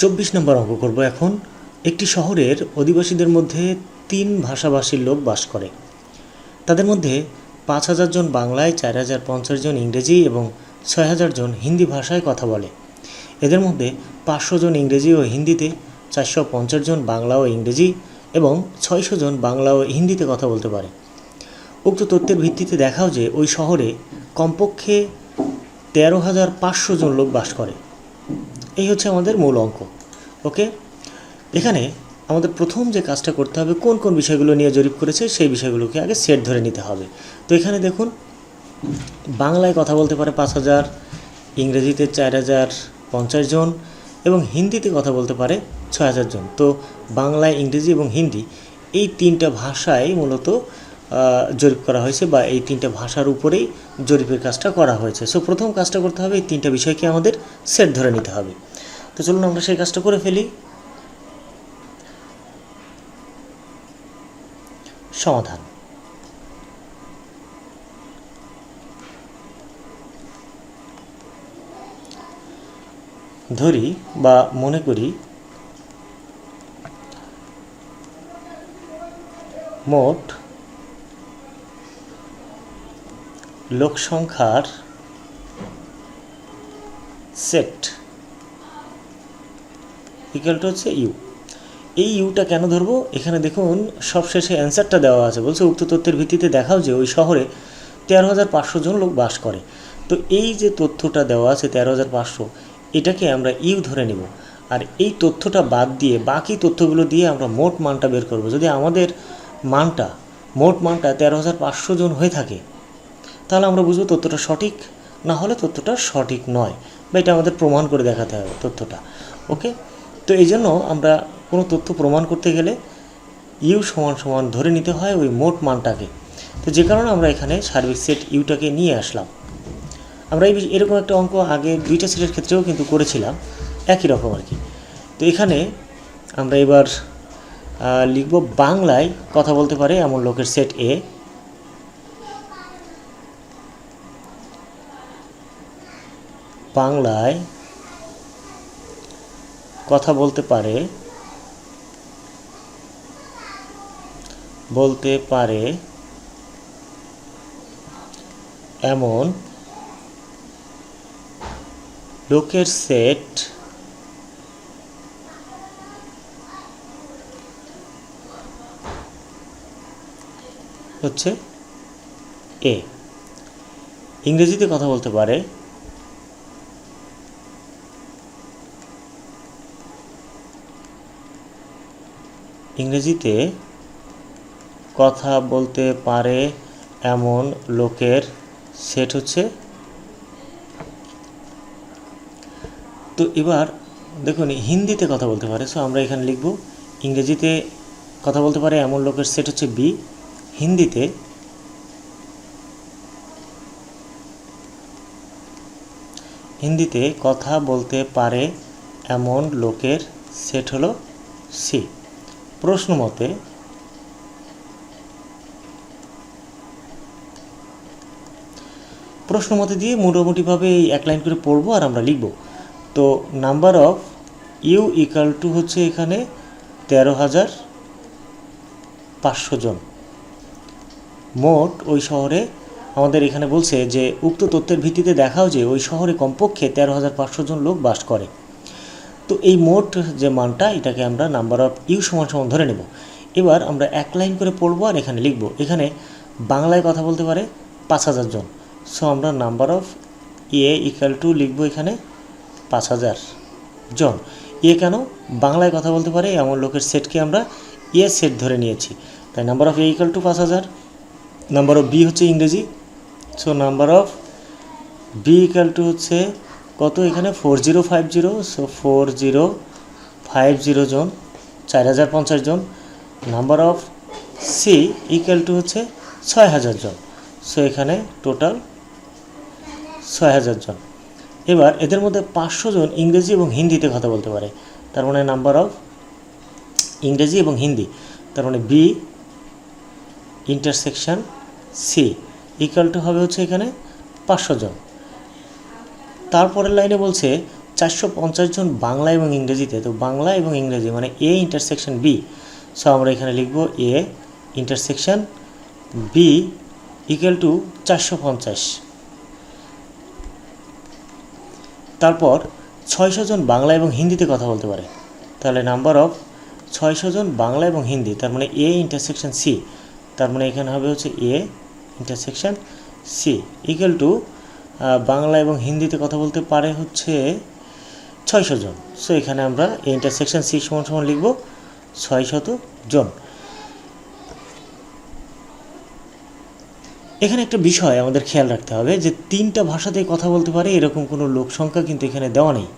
চব্বিশ নম্বর অঙ্ক করব এখন। একটি শহরের অধিবাসীদের মধ্যে তিন ভাষাভাষীর লোক বাস করে। তাদের মধ্যে পাঁচ হাজার জন বাংলায়, চার হাজার পঞ্চাশ জন ইংরেজি এবং ছয় হাজার জন হিন্দি ভাষায় কথা বলে। এদের মধ্যে পাঁচশো জন ইংরেজি ও হিন্দিতে, চারশো পঞ্চাশ জন বাংলা ও ইংরেজি এবং ছয়শো জন বাংলা ও হিন্দিতে কথা বলতে পারে। উক্ত তথ্যের ভিত্তিতে দেখাও যে ওই শহরে কমপক্ষে তেরো হাজার পাঁচশো জন লোক বাস করে। এই হচ্ছে আমাদের মূল অঙ্ক ওকে এখানে আমাদের প্রথম যে কাজটা করতে হবে, কোন কোন বিষয়গুলো নিয়ে জরিপ করেছে, সেই বিষয়গুলোকে আগে সেট ধরে নিতে হবে। তো এখানে দেখুন, বাংলায় কথা বলতে পারে পাঁচ হাজার, ইংরেজিতে চার হাজার পঞ্চাশ জন, এবং হিন্দিতে কথা বলতে পারে ছয় হাজার জন। তো বাংলায় ইংরেজি এবং হিন্দি, এই তিনটা ভাষায় মূলত জরিপ করা হয়েছে বা এই তিনটা ভাষার উপরেই জরিপের কাজটা করা হয়েছে। সো প্রথম কাজটা করতে হবে, এই তিনটা বিষয়কে আমাদের সেট ধরে নিতে হবে। তো চলুন আমরা সেই কাজটা করে ফেলি। সমাধান। ধরি বা মনে করি মোট লোক সংখ্যার সেট। ইকুয়াল টু হচ্ছে ইউ। এই ইউটা কেন ধরবো? এখানে দেখুন, সবশেষে অ্যান্সারটা দেওয়া আছে। বলছে, উক্ত তথ্যের ভিত্তিতে দেখাও যে ওই শহরে তেরো হাজার পাঁচশো জন লোক বাস করে। তো এই যে তথ্যটা দেওয়া আছে, তেরো হাজার পাঁচশো, এটাকে আমরা ইউ ধরে নিব। আর এই তথ্যটা বাদ দিয়ে বাকি তথ্যগুলো দিয়ে আমরা মোট মানটা বের করব। যদি আমাদের মানটা, মোট মানটা তেরো হাজার পাঁচশো জন হয়ে থাকে, তাহলে আমরা বুঝব তথ্যটা সঠিক। না হলে তথ্যটা সঠিক নয়। বা এটা আমাদের প্রমাণ করে দেখাতে হবে তথ্যটা। ওকে? তো এই জন্য আমরা কোনো তথ্য প্রমাণ করতে গেলে ইউ সমান সমান ধরে নিতে হয় ওই মোট মানটাকে। তো যে কারণে আমরা এখানে সার্বিক সেট ইউটাকে নিয়ে আসলাম। আমরা এই এরকম একটা অঙ্ক আগে দুইটা সেটের ক্ষেত্রেও কিন্তু করেছিলাম, একই রকম আর কি। তো এখানে আমরা এবার লিখব বাংলায় কথা বলতে পারে এমন লোকের সেট এ। বাংলায় কথা বলতে পারে বলতে পারে এমন লোকের সেট হচ্ছে এ ইংরেজিতে কথা বলতে পারে ইংরেজিতে কথা বলতে পারে এমন লোকের সেট হচ্ছে। তো এবার দেখুন, হিন্দিতে কথা বলতে পারে। সো আমরা এখানে লিখব, ইংরেজিতে কথা বলতে পারে এমন লোকের সেট হচ্ছে বি। হিন্দিতে হিন্দিতে কথা বলতে পারে এমন লোকের সেট হলো সি। প্রশ্ন মতে প্রশ্ন মতে দিয়ে মোটামুটিভাবে এই এক লাইন করে পড়ব আর আমরা লিখব। তো number of U equal to হচ্ছে এখানে তেরো হাজার পাঁচশো জন। মোট ওই শহরে আমাদের এখানে বলছে যে, উক্ত তথ্যের ভিত্তিতে দেখাও যে ওই শহরে কমপক্ষে তেরো হাজার পাঁচশো জন লোক বাস করে। তো এই মোট যে মানটা, এটাকে আমরা নাম্বার অফ ইউ সমান সমান ধরে নেব। এবার আমরা এক লাইন করে পড়ব আর এখানে লিখব, এখানে বাংলায় কথা বলতে পারে পাঁচ হাজার জন। সো আমরা number of A equal to লিখব এখানে পাঁচ হাজার জন। এ কেন? বাংলায় কথা বলতে পারে এমন লোকের সেটকে আমরা এ সেট ধরে নিয়েছি। তাই number of A equal to পাঁচ হাজার নাম্বার অফ বি হচ্ছে ইংরেজি। So number of B equal to হচ্ছে কত এখানে? Four zero five zero so four zero five zero জন, চার হাজার পঞ্চাশ জন। Number of C equal to হচ্ছে ছয় হাজার জন। সো এখানে টোটাল ছয় হাজার জন। এবার এদের মধ্যে পাঁচশো জন ইংরেজি এবং হিন্দিতে কথা বলতে পারে। তার মানে নাম্বার অফ ইংরেজি এবং হিন্দি। তার মানে B intersection C equal to হবে হচ্ছে এখানে পাঁচশো জন। তারপরের লাইনে বলছে চারশো পঞ্চাশ জন বাংলা এবং ইংরেজিতে। তো বাংলা এবং ইংরেজি মানে এ ইন্টারসেকশন বি সো আমরা এখানে লিখব A intersection B equal to চারশো পঞ্চাশ। তারপর ছয়শো জন বাংলা এবং হিন্দিতে কথা বলতে পারে। তাহলে নাম্বার অফ ছয়শো জন বাংলা এবং হিন্দি, তার মানে এ ইন্টারসেকশন সি তার মানে এখানে হবে হচ্ছে A intersection C equal to Bangla এবং হিন্দিতে কথা বলতে পারে হচ্ছে ছয়শো জন। সো এখানে আমরা ইন্টারসেকশন সি সমান সমান লিখব, ছয়শত জন। এখানে একটা বিষয় আমাদের খেয়াল রাখতে হবে যে তিনটা ভাষাতেই কথা বলতে পারে, এরকম কোনো লোক সংখ্যা কিন্তু এখানে দেওয়া নেই।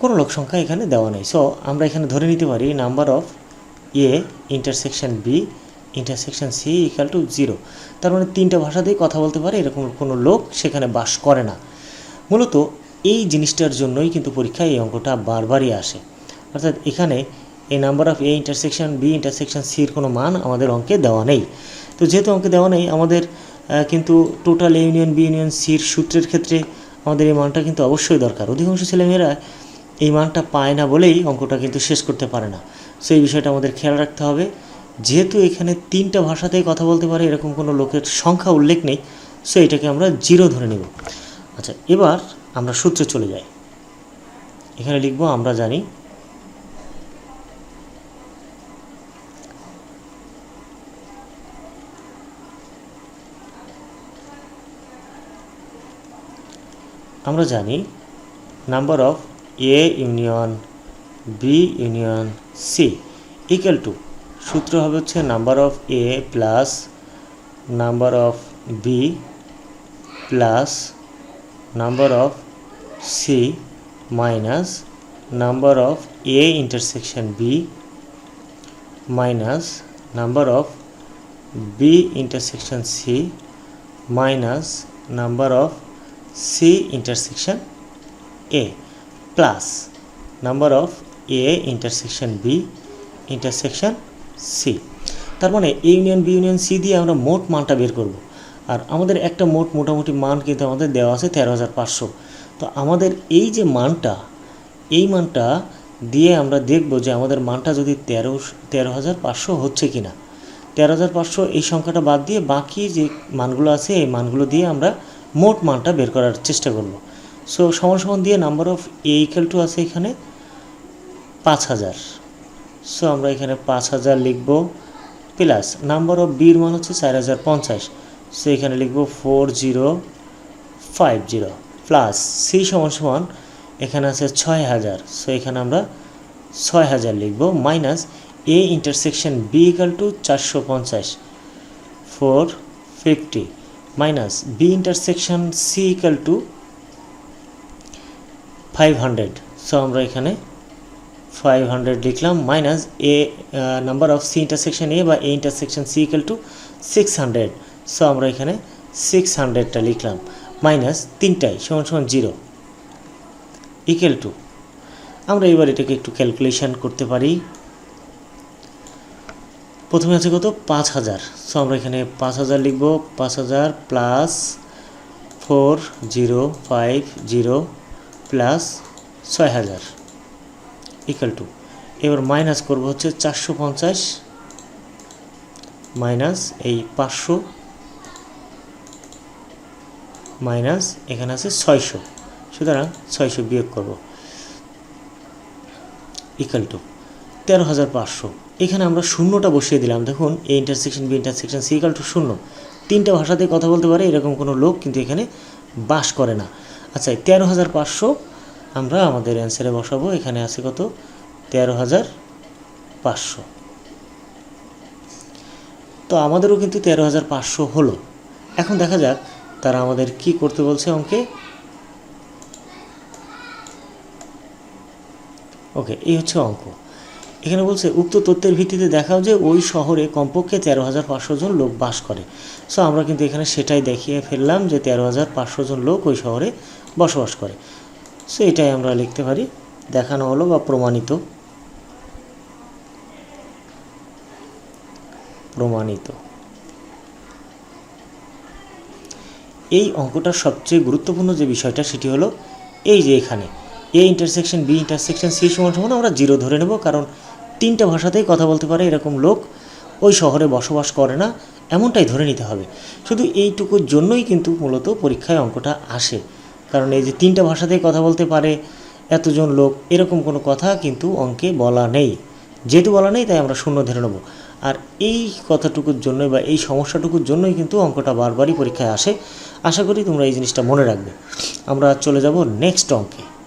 কোনো লোক সংখ্যা এখানে দেওয়া নেই। সো আমরা এখানে ধরে নিতে পারি number of A intersection B intersection C equal to zero তার মানে তিনটা ভাষাতেই কথা বলতে পারে, এরকম কোনো লোক সেখানে বাস করে না। মূলত এই জিনিসটার জন্যই কিন্তু পরীক্ষায় এই অঙ্কটা বারবারই আসে। অর্থাৎ এখানে এই number of A intersection B intersection সির কোনো মান আমাদের অঙ্কে দেওয়া নেই। তো যেহেতু অঙ্কে দেওয়া নেই, আমাদের কিন্তু total A union B union সির সূত্রের ক্ষেত্রে আমাদের এই মানটা কিন্তু অবশ্যই দরকার। অধিকাংশ ছেলেমেয়েরা এই মানটা পায় না বলেই অঙ্কটা কিন্তু শেষ করতে পারে না। সো এই বিষয়টা আমাদের খেয়াল রাখতে হবে। যেহেতু এখানে তিনটা ভাষাতেই কথা বলতে পারে, এরকম কোনো লোকের সংখ্যা উল্লেখ নেই, সো এটাকে আমরা জিরো ধরে নেব। আচ্ছা এবার আমরা সূত্রে চলে যাই। এখানে লিখব, আমরা জানি আমরা জানি number of A union, B union, C equal to সূত্র হবে হচ্ছে number of A plus number of B plus number of C minus number of A intersection B minus number of B intersection C minus number of C intersection A plus number of A intersection B intersection C তার মানে A union B union C দিয়ে আমরা মোট মানটা বের করব। আর আমাদের একটা মোট মোটামুটি মান কিন্তু আমাদের দেওয়া আছে তেরো হাজার পাঁচশো। তো আমাদের এই যে মানটা, এই মানটা দিয়ে আমরা দেখব যে আমাদের মানটা যদি তেরো তেরো হাজার পাঁচশো হচ্ছে কি না তেরো হাজার পাঁচশো এই সংখ্যাটা বাদ দিয়ে বাকি যে মানগুলো আছে, এই মানগুলো দিয়ে আমরা মোট মানটা বের করার চেষ্টা করব। সো সমান সমান দিয়ে number of A equal to আছে এখানে পাঁচ হাজার। সো আমরা এখানে পাঁচ হাজার লিখব, প্লাস নাম্বার অফ বির মান হচ্ছে চার হাজার পঞ্চাশ। সো এখানে লিখব four zero five zero, plus C সমান সমান এখানে আছে ছয় হাজার। সো এখানে আমরা ছয় হাজার লিখব, minus A intersection B equal to চারশো পঞ্চাশ four fifty minus B intersection C equal to five hundred so আমরা এখানে ফাইভ হান্ড্রেড লিখলাম minus A number of C intersection A বা A intersection C equal to six hundred so আমরা এখানে six হান্ড্রেডটা লিখলাম minus তিনটাই, সমান সমান জিরো ইকুয়াল টু আমরা এবার এটাকে একটু ক্যালকুলেশন করতে পারি। প্রথমে আছে কত? পাঁচ হাজার। সো আমরা এখানে পাঁচ হাজার লিখব, পাঁচ হাজার plus four zero five zero plus ছয় হাজার। ইকুয়াল টু এবার মাইনাস করব হচ্ছে চারশো পঞ্চাশ মাইনাস এই পাঁচশো মাইনাস এখানে আছে ছয়শো। সুতরাং ছয়শো বিয়োগ করব। ইকাল টু তেরো হাজার পাঁচশো। এখানে আমরা শূন্যটা বসিয়ে দিলাম। দেখুন A intersection B intersection C equal to শূন্য। তিনটা ভাষাতে কথা বলতে পারে, এরকম কোনো লোক কিন্তু এখানে বাস করে না। আচ্ছা তেরো হাজার পাঁচশো আমরা আমাদের অ্যান্সারে বসাবো, এখানে আছে কত? তেরো হাজার পাঁচশো। তো আমাদেরও কিন্তু তেরো হাজার পাঁচশো হলো। এখন দেখা যাক তারা আমাদের কি করতে বলছে অঙ্কে। ওকে, এই হচ্ছে অঙ্ক। এখানে বলছে, উক্ত তথ্যের ভিত্তিতে দেখাও যে ওই শহরে কমপক্ষে তেরো হাজার পাঁচশো জন লোক বাস করে। সো আমরা কিন্তু এখানে সেটাই দেখিয়ে ফেললাম যে তেরো হাজার পাঁচশো জন লোক ওই শহরে বসবাস করে। সো এটাই আমরা লিখতে পারি। দেখানো হলো বা প্রমাণিত। প্রমাণিত। এই অঙ্কটার সবচেয়ে গুরুত্বপূর্ণ যে বিষয়টা সেটি হলো এই যে এখানে, A intersection B intersection C সমান সমান আমরা জিরো ধরে নেব কারণ তিনটা ভাষাতেই কথা বলতে পারে এরকম লোক। ওই শহরে বসবাস করে না, এমনটাই ধরে নিতে হবে। শুধু এইটুকুর জন্যই কিন্তু মূলত পরীক্ষায় অঙ্কটা আসে। কারণ এই যে তিনটা ভাষাতেই কথা বলতে পারে এতজন লোক, এরকম কোনো কথা কিন্তু অঙ্কে বলা নেই। যেহেতু বলা নেই, তাই আমরা শূন্য ধরে নেব। আর এই কথাটুকুর জন্য বা এই সমস্যাটুকুর জন্যই কিন্তু অঙ্কটা বারবারই পরীক্ষায় আসে। আশা করি তোমরা এই জিনিসটা মনে রাখবে। আমরা চলে যাব নেক্সট অঙ্কে।